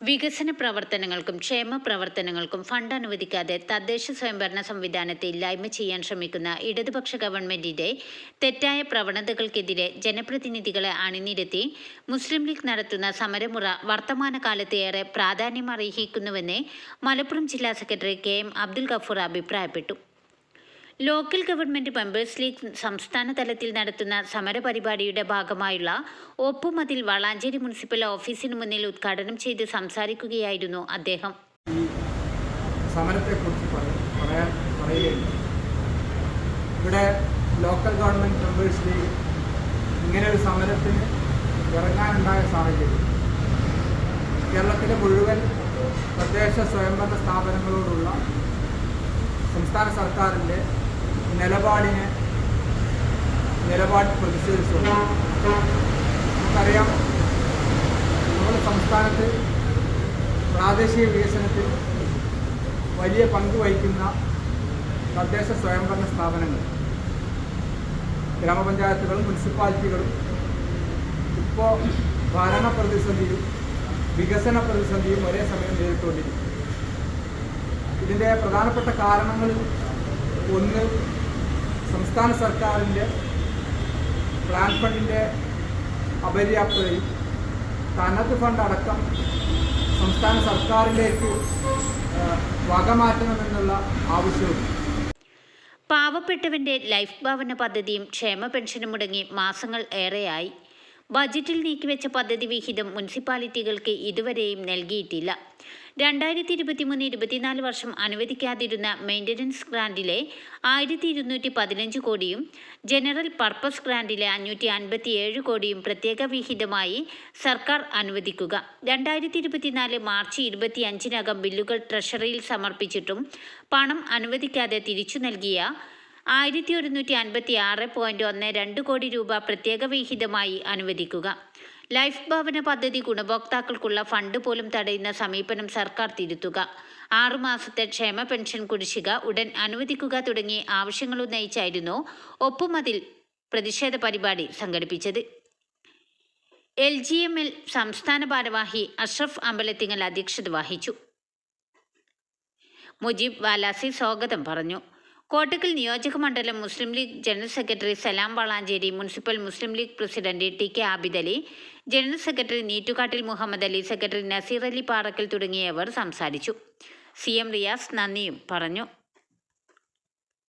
വികസന പ്രവർത്തനങ്ങൾക്കും ക്ഷേമ പ്രവർത്തനങ്ങൾക്കും ഫണ്ട് അനുവദിക്കാതെ തദ്ദേശ സ്വയംഭരണ സംവിധാനത്തെ ഇല്ലായ്മ ചെയ്യാൻ ശ്രമിക്കുന്ന ഇടതുപക്ഷ ഗവൺമെന്റിന്റെ തെറ്റായ പ്രവണതകൾക്കെതിരെ ജനപ്രതിനിധികളെ അണിനിരത്തി മുസ്ലിം ലീഗ് നടത്തുന്ന സമരമുറ വർത്തമാനകാലത്ത് ഏറെ പ്രാധാന്യം അർഹിക്കുന്നുവെന്ന് മലപ്പുറം ജില്ലാ secretary K M Abdul Gafoor അഭിപ്രായപ്പെട്ടു. ലോക്കൽ ഗവൺമെന്റ് മെമ്പേഴ്സ് ലീഗ് സംസ്ഥാന തലത്തിൽ നടത്തുന്ന സമരപരിപാടിയുടെ ഭാഗമായുള്ള ഒപ്പുമതിൽ വളാഞ്ചേരി മുനിസിപ്പൽ ഓഫീസിന് മുന്നിൽ ഉദ്ഘാടനം ചെയ്ത് സംസാരിക്കുകയായിരുന്നു അദ്ദേഹം. സമരത്തെക്കുറിച്ച് ഇവിടെ ലോക്കൽ ഗവൺമെന്റ് മെമ്പേഴ്സ് ലീഗ് ഇങ്ങനെ ഒരു സമരത്തിന് ഇറങ്ങാനുണ്ടായ സാഹചര്യം. കേരളത്തിലെ മുഴുവൻ തദ്ദേശ സ്വയംഭരണ സ്ഥാപനങ്ങളോടുള്ള സംസ്ഥാന സർക്കാരിന്റെ നിലപാടിനെ നിലപാട് പ്രതിഷേധിച്ചുകൊണ്ട് നമുക്കറിയാം നമ്മുടെ സംസ്ഥാനത്ത് പ്രാദേശിക വികസനത്തിൽ വലിയ പങ്ക് വഹിക്കുന്ന തദ്ദേശ സ്വയംഭരണ സ്ഥാപനങ്ങൾ ഗ്രാമപഞ്ചായത്തുകളും മുനിസിപ്പാലിറ്റികളും ഇപ്പോൾ ഭരണ പ്രതിസന്ധിയും വികസന പ്രതിസന്ധിയും ഒരേ സമയം നേരിട്ടുകൊണ്ടിരിക്കും ഇതിന്റെ പ്രധാനപ്പെട്ട കാരണങ്ങൾ ഒന്ന് സംസ്ഥാന സർക്കാരിന്റെ പ്ലാൻ ഫണ്ടിന്റെ അപര്യാപ്തതയും തനത് ഫണ്ട് അടക്കം സംസ്ഥാന സർക്കാരിലേക്ക് വകമാറ്റണമെന്നുള്ള ആവശ്യവും പാവപ്പെട്ടവന്റെ ലൈഫ് ഭവന പദ്ധതിയും ക്ഷേമ പെൻഷനും മുടങ്ങി മാസങ്ങൾ ഏറെയായി. ബജറ്റിൽ നീക്കിവെച്ച പദ്ധതി വിഹിതം മുനിസിപ്പാലിറ്റികൾക്ക് ഇതുവരെയും നൽകിയിട്ടില്ല. രണ്ടായിരത്തി ഇരുപത്തിമൂന്ന് ഇരുപത്തിനാല് വർഷം അനുവദിക്കാതിരുന്ന മെയിന്റനൻസ് ഗ്രാൻഡിലെ ആയിരത്തി ഇരുന്നൂറ്റി പതിനഞ്ച് കോടിയും ജനറൽ പർപ്പസ് ഗ്രാൻഡിലെ അഞ്ഞൂറ്റി അൻപത്തി ഏഴ് കോടിയും പ്രത്യേക വിഹിതമായി സർക്കാർ അനുവദിക്കുക. രണ്ടായിരത്തി ഇരുപത്തിനാല് മാർച്ച് ഇരുപത്തിയഞ്ചിനകം ബില്ലുകൾ ട്രഷറിയിൽ സമർപ്പിച്ചിട്ടും പണം അനുവദിക്കാതെ തിരിച്ചു നൽകിയ ആയിരത്തി ഒരുന്നൂറ്റി അൻപത്തി ആറ് പോയിന്റ് ഒന്ന് രണ്ട് കോടി രൂപ പ്രത്യേക വിഹിതമായി അനുവദിക്കുക. ലൈഫ് ഭവന പദ്ധതി ഗുണഭോക്താക്കൾക്കുള്ള ഫണ്ട് പോലും തടയുന്ന സമീപനം സർക്കാർ തിരുത്തുക. ആറുമാസത്തെ ക്ഷേമ പെൻഷൻ കുടിശ്ശിക ഉടൻ അനുവദിക്കുക തുടങ്ങി ആവശ്യങ്ങൾ ഉന്നയിച്ചായിരുന്നു ഒപ്പുമതിൽ പ്രതിഷേധ പരിപാടി സംഘടിപ്പിച്ചത്. എൽ ജി എം എൽ സംസ്ഥാന ഭാരവാഹി അഷ്റഫ് അമ്പലത്തിങ്ങൽ അധ്യക്ഷത വഹിച്ചു. മുജീബ് വാലാസി സ്വാഗതം പറഞ്ഞു. കോട്ടക്കൽ നിയോജക മണ്ഡലം Muslim League general secretary Salam Valanchery municipal Muslim League president T K Abid Ali general secretary Neettukattil Muhammad Ali secretary Naseer Ali Parakkal തുടങ്ങിയവർ സംസാരിച്ചു. സി എം റിയാസ് നന്ദിയും പറഞ്ഞു.